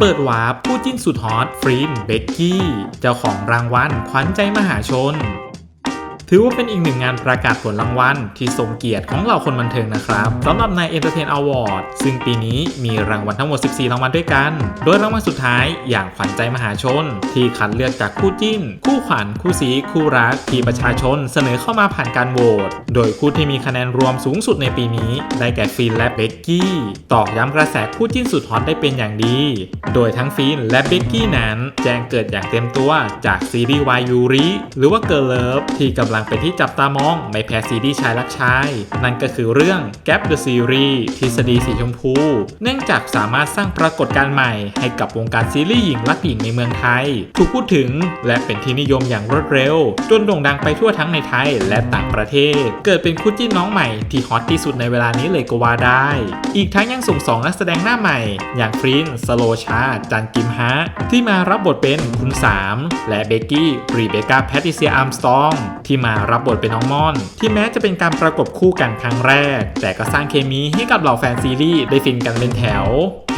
เปิดวาร์ปผู้จิ้นสุดฮอตฟรีนเบกกี้ เจ้าของรางวัลขวัญใจมหาชน ถือว่าเป็นอีกหนึ่งงานประกาศผลรางวัลที่ทรงเกียรติของเหล่าคนบันเทิงนะครับสำหรับใน Entertain Award ซึ่งปีนี้มีรางวัลทั้งหมด 14 รางวัลด้วยกัน โดยรางวัลสุดท้ายอย่างขวัญใจมหาชน ที่คัดเลือกจากคู่จิ้น คู่ขวัญคู่สีคู่รักที่ประชาชนเสนอเข้ามาผ่านการโหวตโดยคู่ที่มีคะแนนรวมสูงสุดในปีนี้ ได้แก่ฟินและเบกกี้ตอกย้ำกระแสคู่จิ้นสุดฮอตได้เป็นอย่างดี โดยทั้งฟินและเบกกี้นั้นแจ้งเกิดอย่างเต็มตัวจากซีรีส์วายยูริหรือว่าเกิ l เลิฟที่กำลังเป็นที่จับตามองไม่แพ้ซีรีส์ชายรักชาย นั่นก็คือเรื่อง Gap the Series ทฤษฎีสีชมพู เนื่องจากสามารถสร้างปรากฏการณ์ใหม่ให้กับวงการซีรีส์หญิงรักหญิงในเมืองไทย ถูกพูดถึงและเป็นที่นิยมอย่างรวดเร็ว จนโด่งดังไปทั่วทั้งในไทยและต่างประเทศ เกิดเป็นคู่จิ้นน้องใหม่ที่ฮอตที่สุดในเวลานี้เลยก็ว่าได้ อีกทั้งยังส่งสองนักแสดงหน้าใหม่ อย่างฟรินสโลชา จันกิมฮะ ที่มารับบทเป็นคุณสามและเบกกี้รีเบกาแพทิเซียอาร์มสตองที่มารับบทเป็นน้องม่อน ที่แม้จะเป็นการประกบคู่กันครั้งแรก แต่ก็สร้างเคมีให้กับเหล่าแฟนซีรีส์ได้ฟินกันเป็นแถว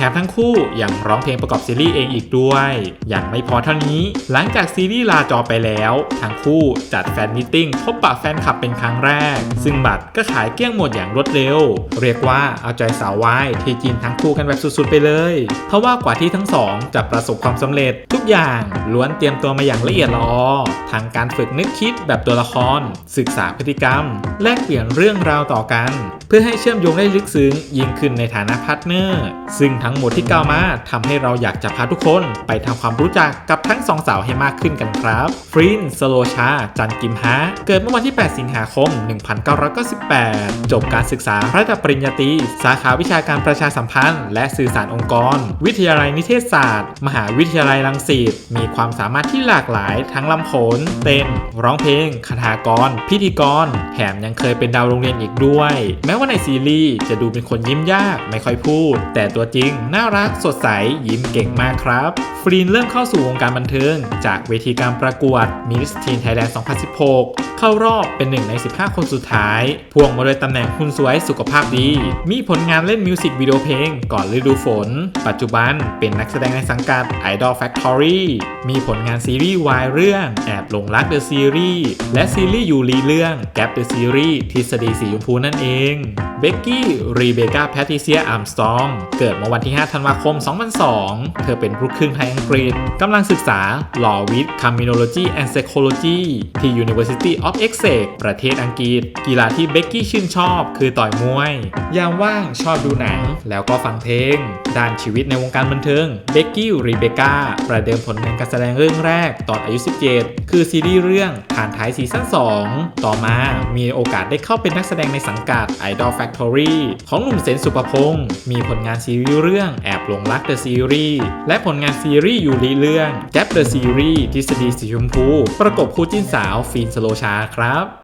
แถมทั้งคู่ยังร้องเพลงประกอบซีรีส์เองอีกด้วยอย่างไม่พอเท่านี้ หลังจากซีรีส์ลาจอไปแล้ว ทั้งคู่จัดแฟนมิทติ้งพบปะแฟนคลับเป็นครั้งแรก ซึ่งบัตรก็ขายเกลี้ยงหมดอย่างรวดเร็ว เรียกว่าเอาใจสาววายที่จีนทั้งคู่กันแบบสุดๆไปเลย เพราะว่ากว่าที่ทั้งสองจะประสบความสำเร็จ ทุกอย่างล้วนเตรียมตัวมาอย่างละเอียดละออทั้งการฝึกนึกคิดแบบตัวละคร ศึกษาพฤติกรรม แลกเปลี่ยนเรื่องราวต่อกัน เพื่อให้เชื่อมโยงได้ลึกซึ้งยิ่งขึ้นในฐานะพาร์ทเนอร์ ซึ่งทั้งหมดที่กล่าวมาทำให้เราอยากจะพาทุกคนไปทำความรู้จักกับทั้งสองสาวให้มากขึ้นกันครับฟรินสโลชา จันกิมฮะเกิดเมื่อวันที่ 8 สิงหาคม 1998 จบการศึกษาระดับปริญญาตรีสาขาวิชาการประชาสัมพันธ์ และสื่อสารองค์กร วิทยาลัยนิเทศศาสตร์ มหาวิทยาลัยรังสิตมีความสามารถที่หลากหลายทั้งลำโขนเต้น ร้องเพลงคาถากร พิธีกร แถมยังเคยเป็นดาวโรงเรียนอีกด้วย แม้ว่าในซีรีส์จะดูเป็นคนยิ้มยากไม่ค่อยพูด แต่ตัวจริงน่ารักสดใสยิ้มเก่งมากครับฟรีนเริ่มเข้าสู่วงการบันเทิง จากเวทีการประกวด Miss Teen Thailand 2016 เข้ารอบเป็นหนึ่งใน 15 คนสุดท้าย พ่วงมาด้วยตำแหน่งคุณสวยสุขภาพดี มีผลงานเล่นมิวสิกวิดีโอเพลง ก่อนฤดูฝน ปัจจุบันเป็นนักแสดงในสังกัด Idol Factory มีผลงานซีรีส์วายเรื่อง แอบหลงรัก The Series และซีรีส์ยูรีเรื่อง Gap The Series ทฤษฎีสีชมพูนั่นเองเบกกี้รีเบกาแพทิเซียอาร์มสตองเกิดเมื่อวันที่ 5 ธันวาคม 2002 เธอเป็นลูกครึ่งไทยอังกฤษกำลังศึกษา Law with Criminology and Psychology ที่ University of Essex ประเทศอังกฤษ กีฬาที่เบกกี้ชื่นชอบคือต่อยมวย ยามว่างชอบดูหนัง แล้วก็ฟังเพลง ด้านชีวิตในวงการบันเทิงเบกกี้รีเบคก้าประเดิมผลงานการแสดงเรื่องแรกตอนอายุ 17 คือซีรีส์เรื่องฐานท้ายซีซั่น 2 ต่อมามีโอกาสได้เข้าเป็นนักแสดงในสังกัด Idol Factory ของหนุ่มเซนสุปพงศ์มีผลงานซีรีส์เรื่องแอบหลงรัก The Series และผลงานซีรีส์ยูริเรื่องแจ็ปเดอะซีรีส์ทฤษฎีสีชมพู ประกบคู่จิ้นสาวฟีนสโลชาครับ